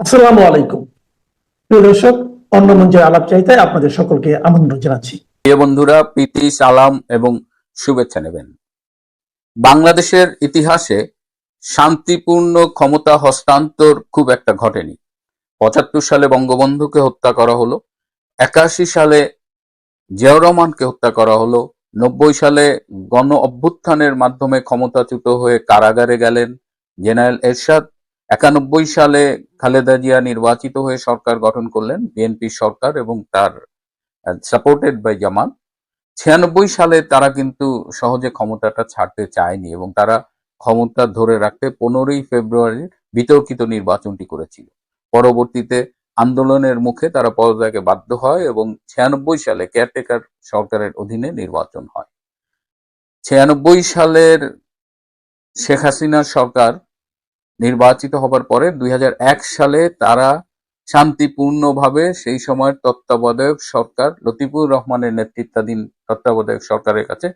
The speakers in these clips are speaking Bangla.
আসসালামু আলাইকুম। প্রিয় দর্শক অন্য আলাপ আপনাদের সকলকে আমন্ত্রণ জানাচ্ছি। প্রিয় বন্ধুরা, প্রীতি, সালাম এবং শুভেচ্ছা নেবেন। বাংলাদেশের ইতিহাসে শান্তিপূর্ণ ক্ষমতা হস্তান্তর খুব একটা ঘটেনি। পঁচাত্তর সালে বঙ্গবন্ধুকে হত্যা করা হলো, একাশি সালে জিয়াউর রহমানকে হত্যা করা হলো, নব্বই সালে গণ অভ্যুত্থানের মাধ্যমে ক্ষমতাচ্যুত হয়ে কারাগারে গেলেন জেনারেল এরশাদ একানব্বই সালে খালেদা জিয়া নির্বাচিত হয়ে সরকার গঠন করলেন বিএনপি সরকার এবং তার সাপোর্টেড বাই জামাত। ছিয়ানব্বই সালে তারা কিন্তু সহজে ক্ষমতাটা ছাড়তে চায়নি এবং তারা ক্ষমতা ধরে রাখতে পনেরোই ফেব্রুয়ারির বিতর্কিত নির্বাচনটি করেছিল। পরবর্তীতে আন্দোলনের মুখে তারা পদত্যাগে বাধ্য হয় এবং ছিয়ানব্বই সালে কেয়ারটেকার সরকারের অধীনে নির্বাচন হয়। ছিয়ানব্বই সালের শেখ হাসিনার সরকার নির্বাচিত হবার পরে দুই হাজার এক সালে তারা শান্তিপূর্ণভাবে সেই সময়ের তত্ত্বাবধায়ক সরকার লতিফুর রহমানের নেতৃত্বাধীন তত্ত্বাবধায়ক সরকারের কাছে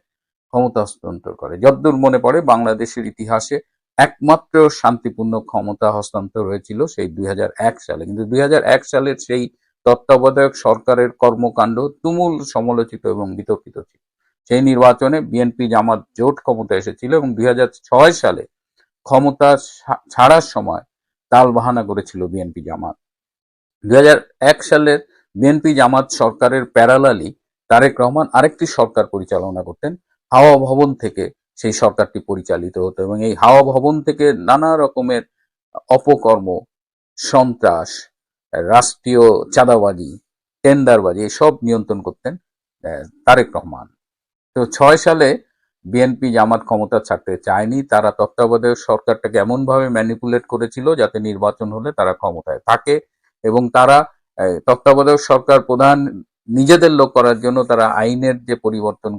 ক্ষমতা হস্তান্তর করে। যদ্দূর মনে পড়ে, বাংলাদেশের ইতিহাসে একমাত্র শান্তিপূর্ণ ক্ষমতা হস্তান্তর হয়েছিল সেই দুই হাজার এক সালে। কিন্তু দুই হাজার এক সালের সেই তত্ত্বাবধায়ক সরকারের কর্মকাণ্ড তুমুল সমালোচিত এবং বিতর্কিত ছিল। সেই নির্বাচনে বিএনপি জামাত জোট ক্ষমতা এসেছিল এবং দুই হাজার ছয় সালে ক্ষমতা ছাড়ার সময় তাল বাহানা করেছিল বিএনপি জামাত। দুই হাজার এক সালের বিএনপি জামাত সরকারের প্যারালালি তারেক রহমান আরেকটি সরকার পরিচালনা করতেন, হাওয়া ভবন থেকে সেই সরকারটি পরিচালিত হতো এবং এই হাওয়া ভবন থেকে নানা রকমের অপকর্ম, সন্ত্রাস, রাষ্ট্রীয় চাঁদাবাজি, টেন্ডারবাজি সব নিয়ন্ত্রণ করতেন তারেক রহমান। তো ছয় সালে বিএনপি জামাত ক্ষমতা ছাড়তে চায়নি, তারা তত্ত্বাবধায়ক সরকারটাকে এমনভাবে ম্যানিপুলেট করেছিল যাতে নির্বাচন হলে তারা ক্ষমতায় থাকে এবং তারা তত্ত্বাবধায়ক সরকার প্রধান নিজেদের লোক করার জন্য তারা আইনের যে পরিবর্তন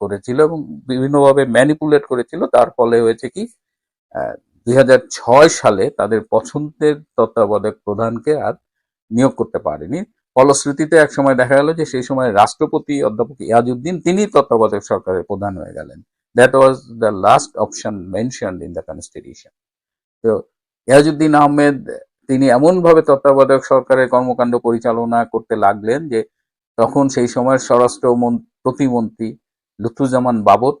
করেছিল এবং বিভিন্নভাবে ম্যানিপুলেট করেছিল। তার ফলে হয়েছে কি দুই হাজার ছয় সালে তাদের পছন্দের তত্ত্বাবধায়ক প্রধানকে আর নিয়োগ করতে পারেনি। ফলশ্রুতিতে এক সময় দেখা গেল যে সেই সময় রাষ্ট্রপতি অধ্যাপক ইয়াজউদ্দিন তিনি তত্ত্বাবধায়ক সরকারের প্রধান হয়ে গেলেন। That was the last option mention in the constitution তো ইয়াজউদ্দিন আহমেদ, তিনি এমনভাবে তত্ত্বাবধায়ক সরকারের কর্মকাণ্ড পরিচালনা করতে লাগলেন যে তখন সেই সময়ের স্বরাষ্ট্র মন- প্রতিমন্ত্রী লুৎফুজ্জামান বাবর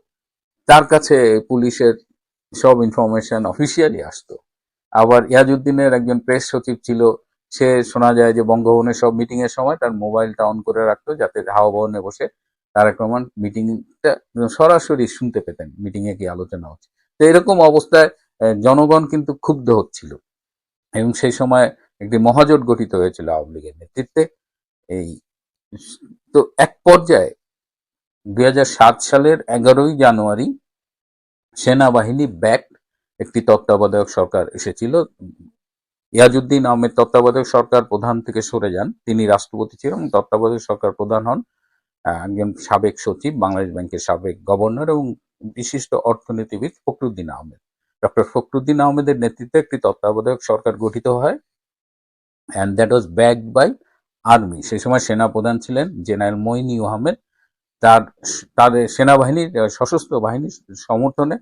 তার কাছে পুলিশের সব ইনফরমেশন অফিসিয়ালি আসতো। আবার ইয়াজউদ্দিনের একজন প্রেস সচিব ছিল সে শোনা যায় যে বঙ্গভবনের সব মিটিং এর সময় তার মোবাইলটা অন করে রাখতো যাতে হাওয়া ভবনে বসে তারেক রহমান মিটিংটা সরাসরি শুনতে পেতেন মিটিং এ কি আলোচনা হচ্ছে। তো এরকম অবস্থায় জনগণ কিন্তু ক্ষুব্ধ হচ্ছিল এবং সেই সময় একটি মহাজোট গঠিত হয়েছিল আওয়ামী লীগের নেতৃত্বে। এই, তো এক পর্যায়ে দুই হাজার সাত সালের এগারোই জানুয়ারি সেনাবাহিনী ব্যাক একটি তত্ত্বাবধায়ক সরকার এসেছিল ইয়াজউদ্দিন আহমেদ তত্ত্বাবধায়ক সরকার প্রধান থেকে সরে যান। তিনি রাষ্ট্রপতি ছিলেন এবং তত্ত্বাবধায়ক সরকার প্রধান হন একজন সাবেক সচিব, বাংলাদেশ ব্যাংকের সাবেক গভর্নর এবং বিশিষ্ট অর্থনীতিবিদ ফখরুদ্দিন আহমেদ। ডক্টর ফখরুদ্দিন আহমেদের নেতৃত্বে একটি তত্ত্বাবধায়ক সরকার গঠিত হয় and that was back by army সেই সময় সেনা প্রধান ছিলেন জেনারেল মইনি আহমেদ। তার, তাদের সেনাবাহিনীর, সশস্ত্র বাহিনীর সমর্থনে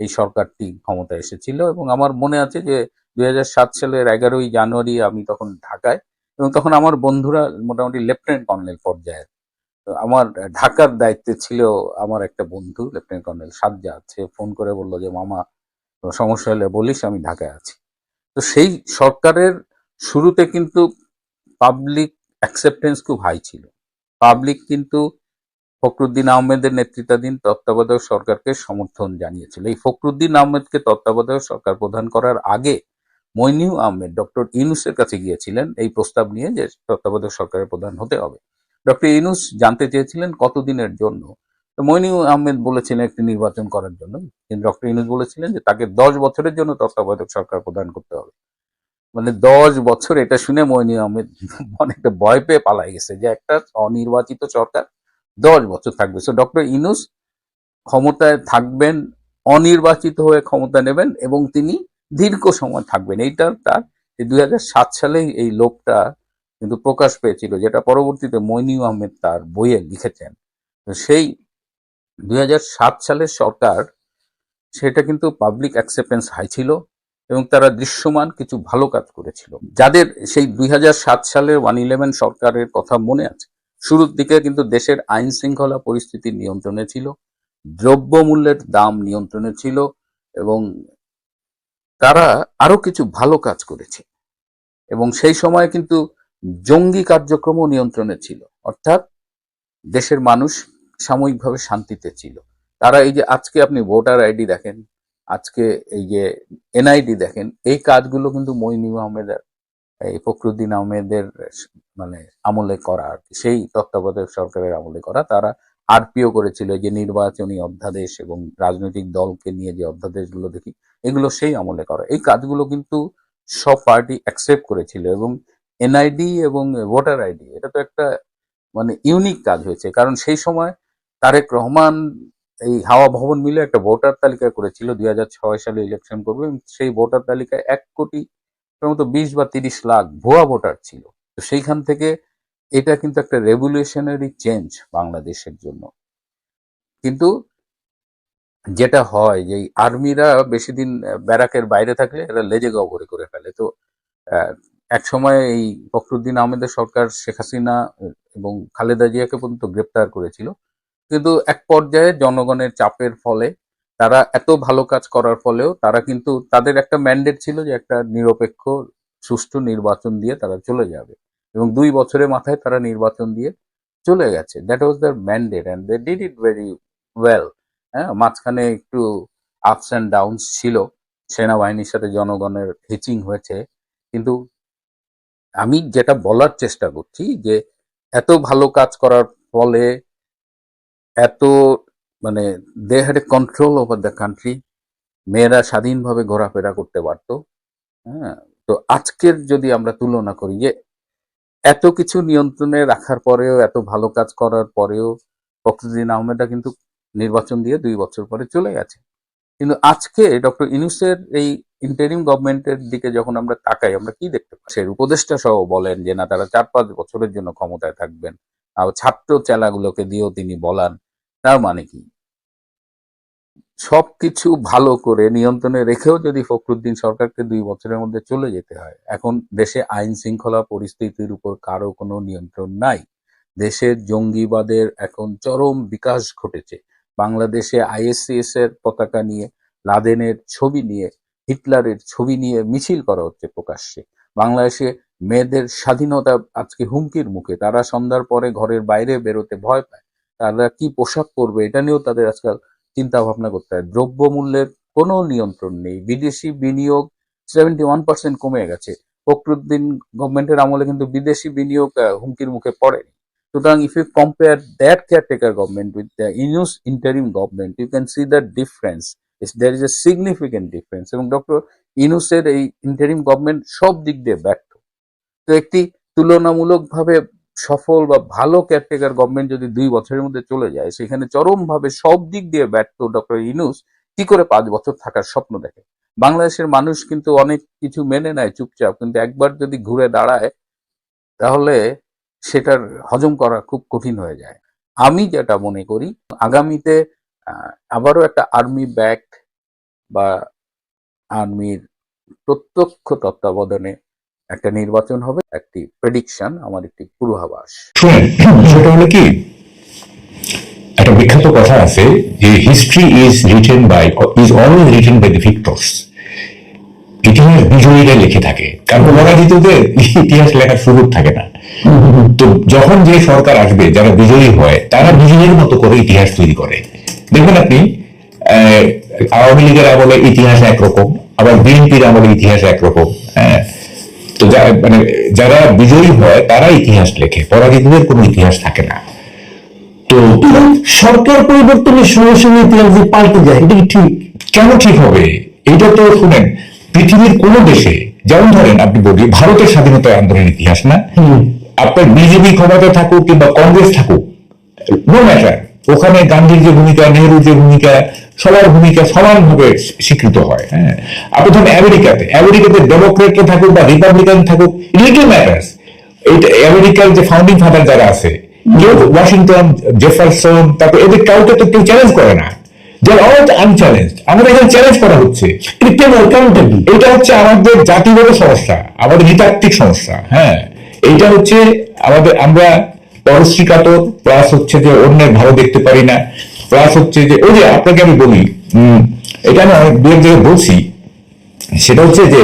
এই সরকারটি ক্ষমতায় এসেছিল এবং আমার মনে আছে যে দু হাজার সাত সালের এগারোই জানুয়ারি আমি তখন ঢাকায় এবং তখন আমার বন্ধুরা মোটামুটি লেফটেন্যান্ট কর্নেল পর্যায়ের। আমার ঢাকার দায়িত্বে ছিল আমার একটা বন্ধু, লেফটেন্যান্ট কর্নেল সাজ্জাদ আছে ফোন করে বলল যে, মামা সমস্যা হলে বলিস, আমি ঢাকায় আছি। তো সেই সরকারের শুরুতে কিন্তু পাবলিক অ্যাকসেপ্টেন্স খুব হাই ছিল। পাবলিক কিন্তু ফখরুদ্দিন আহমেদের নেতৃত্বাধীন তত্ত্বাবধায়ক সরকারকে সমর্থন জানিয়েছিল। এই ফখরুদ্দিন আহমেদকে তত্ত্বাবধায়ক সরকার প্রদান করার আগে মইনিউ আহমেদ, ডক্টর ইউনুসের কাছে গিয়েছিলেন এই প্রস্তাব নিয়ে যে তত্ত্বাবধায়ক সরকারের প্রধান হতে হবে। ডক্টর ইউনুস জানতে চেয়েছিলেন কতদিনের জন্য। মইনিউ আহমেদ বলেছিলেন একটি নির্বাচন করার জন্য। কিন্তু ডক্টর ইউনুস বলেছিলেন যে তাকে দশ বছরের জন্য তত্ত্বাবধায়ক সরকার প্রদান করতে হবে। মানে দশ বছর এটা শুনে মইনি আহমেদ অনেকটা ভয় পেয়ে পালাই গেছে যে একটা অনির্বাচিত সরকার দশ বছর থাকবে। সো ডক্টর ইনুস ক্ষমতায় থাকবেন, অনির্বাচিত হয়ে ক্ষমতা নেবেন এবং তিনি দীর্ঘ সময় থাকবেন। এইটা তার দুই সালে এই লোকটা কিন্তু প্রকাশ পেয়েছিল, যেটা পরবর্তীতে মইনিউ আহমেদ তার বইয়ে লিখেছেন। সেই দুই হাজার সাত সালের সরকার সেটা কিন্তু পাবলিক অ্যাকসেপ্টেন্স হাই ছিল এবং তারা দৃশ্যমান কিছু ভালো কাজ করেছিল। যাদের সেই দুই সালের ওয়ান ইলেভেন সরকারের কথা মনে আছে শুরুর দিকে কিন্তু দেশের আইন শৃঙ্খলা পরিস্থিতি নিয়ন্ত্রণে ছিল, দ্রব্যমূল্যের দাম নিয়ন্ত্রণে ছিল এবং তারা আরও কিছু ভালো কাজ করেছে। এবং সেই সময় কিন্তু জঙ্গি কার্যক্রমও নিয়ন্ত্রণে ছিল, অর্থাৎ দেশের মানুষ সাময়িকভাবে শান্তিতে ছিল। তারা এই যে আজকে আপনি ভোটার আইডি দেখেন, আজকে এই যে এনআইডি দেখেন, এই কাজগুলো কিন্তু মইনুল আহমেদের এই ফখরুদ্দিন আহমেদের মানে আমলে করা আর কি। সেই তত্ত্বাবধায়ক সরকারের আমলে করা। তারা আরপিও করেছিল যে নির্বাচনী অধ্যাদেশ এবং রাজনৈতিক দলকে নিয়ে যে অধ্যাদেশগুলো দেখি, এগুলো সেই আমলে করা। এই কাজগুলো কিন্তু সব পার্টি অ্যাকসেপ্ট করেছিল এবং এনআইডি এবং ভোটার আইডি, এটা তো একটা মানে ইউনিক কাজ হয়েছে। কারণ সেই সময় তারেক রহমান এই হাওয়া ভবন মিলে একটা ভোটার তালিকা করেছিল। দুই হাজার ছয় সালে ইলেকশন করবে সেই ভোটার তালিকায় এক কোটি মতো বিশ বা তিরিশ লাখ ভুয়া ভোটার ছিল। তো সেইখান থেকে এটা কিন্তু একটা রেভুলেশনারি চেঞ্জ বাংলাদেশের জন্য। কিন্তু যেটা হয় যে আর্মিরা বেশি দিন ব্যারাকের বাইরে থাকলে এরা লেজে গবরে করে ফেলে। তো এক সময় এই ফখরুদ্দিন আহমেদের সরকার শেখ হাসিনা এবং খালেদা জিয়াকে পর্যন্ত গ্রেপ্তার করেছিল। কিন্তু এক পর্যায়ে জনগণের চাপের ফলে তারা এত ভালো কাজ করার ফলেও তারা কিন্তু, তাদের একটা ম্যান্ডেট ছিল যে একটা নিরপেক্ষ, সুষ্ঠু নির্বাচন দিয়ে তারা চলে যাবে। এবং দুই বছরের মাথায় তারা নির্বাচন দিয়ে চলে গেছে। That was their mandate and they did it very well হ্যাঁ মাঝখানে একটু আপস অ্যান্ড ডাউনস ছিল। সেনাবাহিনীর সাথে জনগণের হিচিং হয়েছে। কিন্তু আমি যেটা বলার চেষ্টা করছি যে, এত ভালো কাজ করার ফলে এত মানে they had a control over the country মেয়েরা স্বাধীনভাবে ঘোরাফেরা করতে পারতো। হ্যাঁ তো আজকের যদি আমরা তুলনা করি যে এত কিছু নিয়ন্ত্রণে রাখার পরেও, এত ভালো কাজ করার পরেও ফখরুদ্দিন আহমেদা কিন্তু নির্বাচন দিয়ে দুই বছর পরে চলে গেছে। কিন্তু আজকে ডক্টর ইনুসের এই ইন্টারিম গভর্নমেন্টের দিকে যখন আমরা তাকাই, আমরা কি দেখতে সে উপদেষ্টা সহ বলেন যে, না, তারা চার পাঁচ বছরের জন্য ক্ষমতায় থাকবেন। আর ছাত্র চেলাগুলোকে দিয়েও তিনি বলান তার মানে কি? সবকিছু ভালো করে নিয়ন্ত্রণে রেখেও যদি ফখরুদ্দিন সরকারকে দুই বছরের মধ্যে চলে যেতে হয়, এখন দেশে আইন শৃঙ্খলা পরিস্থিতির উপর কারও কোনো নিয়ন্ত্রণ নাই। দেশের জঙ্গিবাদের এখন চরম বিকাশ ঘটেছে। বাংলাদেশে আইএসসিএস এর পতাকা নিয়ে, লাদেনের ছবি নিয়ে, হিটলারের ছবি নিয়ে মিছিল করা হচ্ছে প্রকাশ্যে। বাংলাদেশে মেয়েদের স্বাধীনতা আজকে হুমকির মুখে, তারা সন্ধ্যার পরে ঘরের বাইরে বেরোতে ভয় পায়। তারা কি পোশাক পরবে, এটা নিয়েও তাদের আজকাল চিন্তা ভাবনা করতে হয়। দ্রব্যমূল্যের কোনো নিয়ন্ত্রণ নেই। বিদেশি বিনিয়োগ সেভেন্টি ওয়ান পার্সেন্ট কমে গেছে। ফখরুদ্দিন গভর্নমেন্টের আমলে কিন্তু বিদেশি বিনিয়োগ হুমকির মুখে পড়েনি। সুতরাং if you compare that caretaker government with the Yunus interim government you can see the difference there is a significant difference এবং ডক্টর ইনুসের এই ইন্টারিম গভর্নমেন্ট সব দিক দিয়ে ব্যর্থ। তো একটি তুলনামূলকভাবে সফল বা ভালো কেয়ারটেকার গভর্নমেন্ট যদি দুই বছরের মধ্যে চলে যায়, সেখানে চরমভাবে সব দিক দিয়ে ব্যর্থ ডক্টর ইনুস কি করে পাঁচ বছর থাকার স্বপ্ন দেখে? বাংলাদেশের মানুষ কিন্তু অনেক কিছু মেনে নেয় চুপচাপ, কিন্তু একবার যদি ঘুরে দাঁড়ায়, তাহলে সেটার হজম করা খুব কঠিন হয়ে যায়। আমি যেটা মনে করি, আগামীতে আবারও একটা আর্মি ব্যাক বা আর্মির প্রত্যক্ষ তত্ত্বাবধানে একটা নির্বাচন হবে, একটি প্রেডিকশন আমার একটি পূর্বাভাস। হলো কি? একটা বিখ্যাত কথা আছে যে history is written by is always written by the ইতিহাস বিজয়ীরা লিখে থাকে। কারণ ইতিহাস লেখার সুযোগ থাকে না। তো যখন যে সরকার আসবে, যারা বিজয়ী হয়, তারা বিজয়ীর মতো করে ইতিহাস তৈরি করে। দেখবেন আপনি আওয়ামী লীগের আমলে ইতিহাস একরকম, আবার বিএনপির আমলে ইতিহাস একরকম হ্যাঁ? তো মানে যারা বিজয়ী হয় তারা ইতিহাস লেখে। পরাজিতদের কোনো ইতিহাস থাকে না। তো সরকার পরিবর্তনের সঙ্গে সঙ্গে ইতিহাস যে পাল্টে যায় এটা ঠিক? কেন ঠিক হবে? এটা তো শুনেন পৃথিবীর কোন দেশে যেমন ধরেন আপনি বলি ভারতের স্বাধীনতা আন্দোলনের ইতিহাস না? আপনার বিজেপি ক্ষমতা থাকুক কিংবা কংগ্রেস থাকুক নো ম্যাটার ওখানে গান্ধীর যে ভূমিকা নেহরুর যে ভূমিকা সবার ভূমিকা সমানভাবে স্বীকৃত হয় হ্যাঁ। আপনি ধরেন আমেরিকাতে আমেরিকাতে ডেমোক্রেটরা থাকুক বা রিপাবলিকান থাকুক লিটল ম্যাটার্স এইটা আমেরিকার যে ফাউন্ডিং ফাদার যারা আছে, কেউ ওয়াশিংটন জেফারসন তারপর এদের কাউকে তো কেউ চ্যালেঞ্জ করে না। হ্যাঁ। আমাদের, আমরা পরশ্রী কাতর প্লাস হচ্ছে যে অন্যের ভালো দেখতে পারি না। প্লাস হচ্ছে যে ওই যে আপনাকে আমি বলি এটা আমি অনেক দু এক জায়গায় বলছি সেটা হচ্ছে যে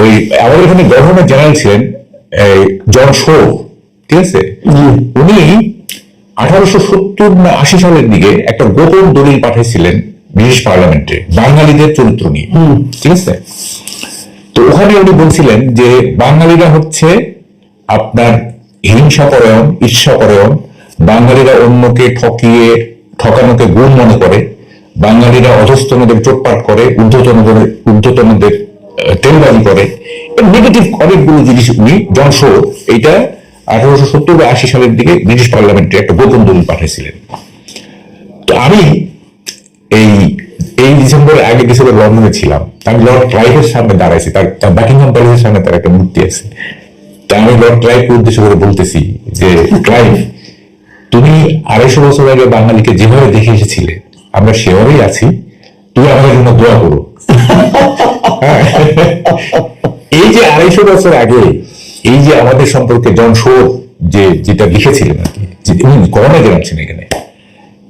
ওই আমাদের এখানে গভর্নর জেনারেল ছিলেন জন শো ঠিক আছে? উনি আঠারোশো সত্তর না আশি সালের দিকে একটা গোপন দলিল পাঠিয়েছিলেন ব্রিটিশ পার্লামেন্টে বাঙালিদের চরিত্র নিয়ে ঠিক আছে? তো ওখানে উনি বলছিলেন যে বাঙালিরা হচ্ছে আপনার হিংসা পরায়ণ ঈর্ষা পরায়ণ বাঙালিরা অন্যকে ঠকিয়ে ঠকানোকে গুণ মনে করে, বাঙালিরা অধস্তনদের চোটপাট করে, ঊর্ধ্বতনদের ঊর্ধ্বতনদের তেলবাজি করে। নেগেটিভ অনেকগুলো জিনিস উনি জনশ এইটা আঠারোশো সত্তর বা আশি সালের দিকে ব্রিটিশ পার্লামেন্টে একটা গোপন দলিল পাঠিয়েছিলেন তো আমি এই এই ডিসেম্বরের আগে ডিসেম্বর লন্ডনে ছিলাম। আমি লর্ড ক্লাইভের সামনে দাঁড়াইছি, তার তার বাকিংহাম প্যালেসের সামনে তার একটা মূর্তি আছে। তা আমি লর্ড ক্লাইভকে উদ্দেশ্য করে বলতেছি যে, ক্লাইভ তুমি আড়াইশো বছর আগে বাঙালিকে যেভাবে দেখে এসেছিলে আমরা সেভাবেই আছি। তুমি আমাদের জন্য দোয়া করো। হ্যাঁ। এই যে আড়াইশো বছর আগে এই যে আমাদের সম্পর্কে জন শোর যে যেটা লিখেছিলেন আর কি করোনা জানাচ্ছেন এখানে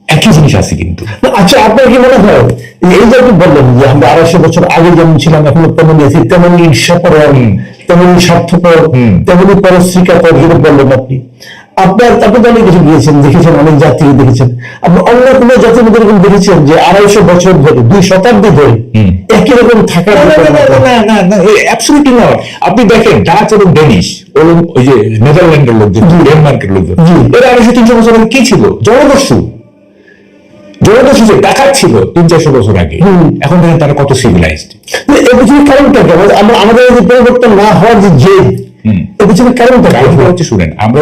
একই জিনিস আছে কিন্তু। আচ্ছা আপনার কি মনে হয় এই যে আপনি বললেন যে আমরা আড়াইশো বছর আগে যেমন ছিলাম এখন তেমনই আছি তেমনই ঈর্ষাপর তেমনই স্বার্থপর তেমনই পরশ্রিকাপর যেটা বললেন আপনি। আপনার আপনি তো অনেক কিছু গিয়েছেন দেখেছেন অনেক জাতি দেখেছেন আপনি অন্য কোনো জাতির মধ্যে এরকম দেখেছেন যে আড়াইশো বছর ধরে দুই শতাব্দী ধরে একই রকম থাকার. আপনি দেখেন ডাচ এবং ডেনিশ ওই যে নেদারল্যান্ডের লোকজন ডেনমার্কের লোকজন। এরা আড়াইশো তিনশো বছর আগে কি ছিল জনদস্যু জনদস্যু যে ডাকাত ছিল তিন চারশো বছর আগে হুম। এখন দেখেন তারা কত সিভিলাইজড এর পিছনে কারণটা আমরা আমাদের যে পরিবর্তন না হওয়ার যে জেদ হুম। এর পিছনে কারণটা? হচ্ছে শুনেন আমরা